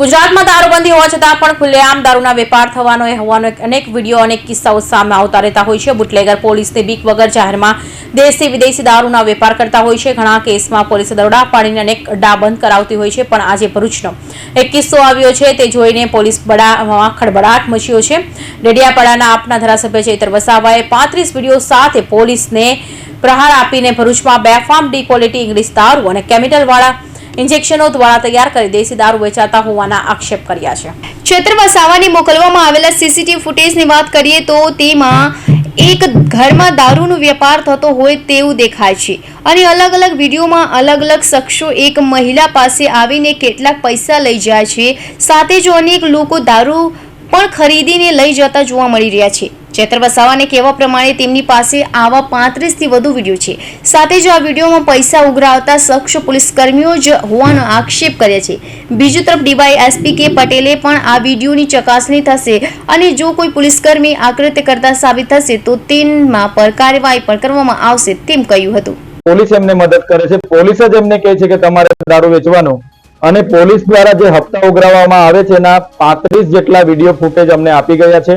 ગુજરાતમાં દારૂબંધી હોવા છતાં પણ ખુલ્લેઆમ દારૂના વેપાર થવાનો એ હોવાનો અનેક વીડિયો અનેક કિસ્સાઓ સામે આવતા રહેતા હોય છે. બુટલેગર પોલીસને બીક વગર જાહેરમાં દેશી વિદેશી દારૂના વેપાર કરતા હોય છે. ઘણા કેસમાં પોલીસે દરોડા પાડીને અનેક અડ્ડા બંધ કરાવતી હોય છે, પણ આજે ભરૂચનો એક કિસ્સો આવ્યો છે. તે જોઈને પોલીસ બડામાં ખળબડાટ મચ્યો છે. ડેડિયાપાડાના આપના ધારાસભ્ય ચૈતર વસાવાએ પાંત્રીસ વીડિયો સાથે પોલીસને પ્રહાર આપીને ભરૂચમાં બેફામ ડી ક્વોલિટી ઇંગ્લિશ દારૂ અને કેમિકલવાળા ઇન્જેક્શનો દ્વારા તૈયાર કરી દેશી દારૂ વેચાતા હોવાના આક્ષેપ કર્યા છે. ક્ષેત્ર વસાવાને મોકલવામાં આવેલા સીસીટીવી ફૂટેજની વાત કરીએ તો તેમાં એક ઘરમાં દારૂનો વેપાર થતો હોય તેવું દેખાય છે. અને અલગ અલગ વિડીયોમાં અલગ અલગ શખ્સો એક મહિલા પાસે આવીને કેટલાક પૈસા લઈ જાય છે. સાથે જ અનેક લોકો દારૂ પણ ખરીદીને લઈ જતા જોવા મળી રહ્યા છે. ચેતર વસાવાને કહેવા પ્રમાણે તેમની પાસે આવા પાંત્રીસથી વધુ વીડિયો છે. સાથે જ આ વિડીયોમાં પૈસા ઉઘરાવતા શખ્સ પોલીસ કર્મીઓ જ હોવાનો આક્ષેપ કર્યા છે. બીજી તરફ ડીવાય એસપી કે પટેલે પણ આ વિડીયોની ચકાસણી થશે અને જો કોઈ પોલીસકર્મી આકૃત્ય કરતા સાબિત થશે તો તેમાં પર કાર્યવાહી પણ કરવામાં આવશે તેમ કહ્યું હતું. પોલીસ એમને મદદ કરે છે. પોલીસ જ એમને કહે છે કે તમારે દારૂ વેચવાનો. અને પોલીસ દ્વારા જે હપ્તા ઉઘરાવવામાં આવે છે એના પાંત્રીસ જેટલા વીડિયો ફૂટેજ અમને આપી ગયા છે.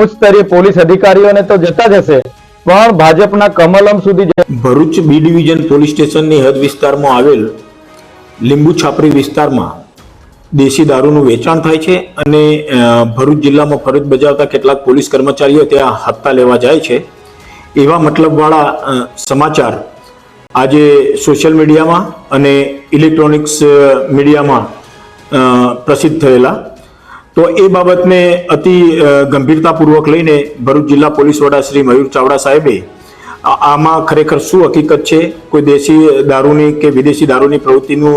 ઉચ્ચ સ્તરીય પોલીસ અધિકારીઓને તો જતા જ હશે. પણ ભાજપના કમલમ સુધી ભરૂચ બી ડિવિઝન પોલીસ સ્ટેશનની હદ વિસ્તારમાં આવેલ લીંબુ છાપરી વિસ્તારમાં દેશી દારૂનું વેચાણ થાય છે અને ભરૂચ જિલ્લામાં ફરજ બજાવતા કેટલાક પોલીસ કર્મચારીઓ ત્યાં હપ્તા લેવા જાય છે. એવા મતલબવાળા સમાચાર આજે સોશિયલ મીડિયામાં અને ઇલેક્ટ્રોનિક્સ મીડિયામાં પ્રસિદ્ધ થયેલા. તો એ બાબતને અતિ ગંભીરતાપૂર્વક લઈને ભરૂચ જિલ્લા પોલીસ વડા શ્રી મયુર ચાવડા સાહેબે આમાં ખરેખર શું હકીકત છે? કોઈ દેશી દારૂની કે વિદેશી દારૂની પ્રવૃત્તિનું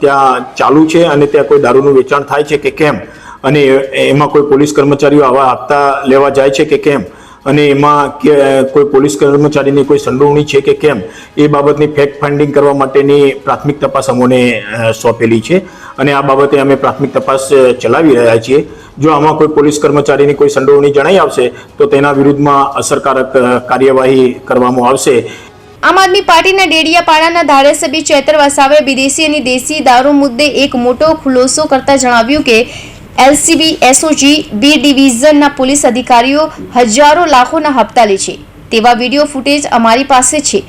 ત્યાં ચાલુ છે અને ત્યાં કોઈ દારૂનું વેચાણ થાય છે કે કેમ? અને એમાં કોઈ પોલીસ કર્મચારીઓ આવા હપ્તા લેવા જાય છે કે કેમ? અને એમાં કે કોઈ પોલીસ કર્મચારીની કોઈ સંડોવણી છે કે કેમ, એ બાબતની ફેક્ટ ફાઇન્ડિંગ કરવા માટેની પ્રાથમિક તપાસ અમોને સોંપેલી છે. અને આ બાબતે અમે પ્રાથમિક તપાસ ચલાવી રહ્યા છીએ. જો આમાં કોઈ પોલીસ કર્મચારીની કોઈ સંડોવણી જણાઈ આવશે, તો તેના વિરુદ્ધમાં અસરકારક કાર્યવાહી કરવામાં આવશે. આમ આદમી પાર્ટીના ડેડિયાપાડાના ધારાસભ્ય ચેતર વસાવે વિદેશી અને દેશી દારૂ મુદ્દે એક મોટો ખુલાસો કરતા જણાવ્યું કે એલસીબી, એસઓજી, બી ડિવિઝનના પોલીસ અધિકારીઓ હજારો લાખોના હપ્તા લે છે. તેવા વીડિયો ફૂટેજ અમારી પાસે છે.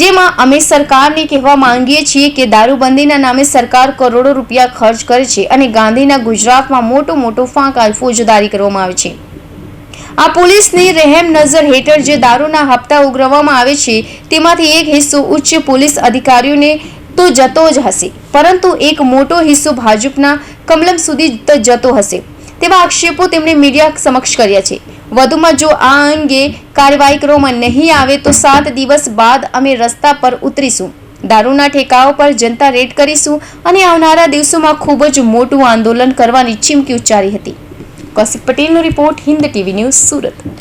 જેમાં અમે સરકારને કહેવા માંગીએ છીએ કે દારૂબંધીના નામે સરકાર કરોડો રૂપિયા ખર્ચ કરે છે અને ગાંધીના ગુજરાતમાં મોટો મોટો ફાંકા ફોજદારી કરવામાં આવે છે. આ પોલીસની રહેમ નજર હેઠળ જે દારૂના હપ્તા ઉઘરાવવામાં આવે છે, તેમાંથી એક હિસ્સો ઉચ્ચ પોલીસ અધિકારીઓને તો જતો જ હશે. પરંતુ એક મોટો હિસ્સો ભાજપના કમલમ સુધી જતો હશે. તેવા આક્ષેપો તેમણે મીડિયા સમક્ષ કર્યા છે. વધુમાં જો આ અંગે કાર્યવાહી કરવામાં નહીં આવે તો સાત દિવસ બાદ અમે રસ્તા પર ઉતરીશું. દારૂના ઠેકાઓ પર જનતા રેડ કરીશું અને આવનારા દિવસોમાં ખૂબ જ મોટું આંદોલન કરવાની ચીમકી ઉચ્ચારી હતી. કૌશિક પટેલનો report Hind TV news Surat.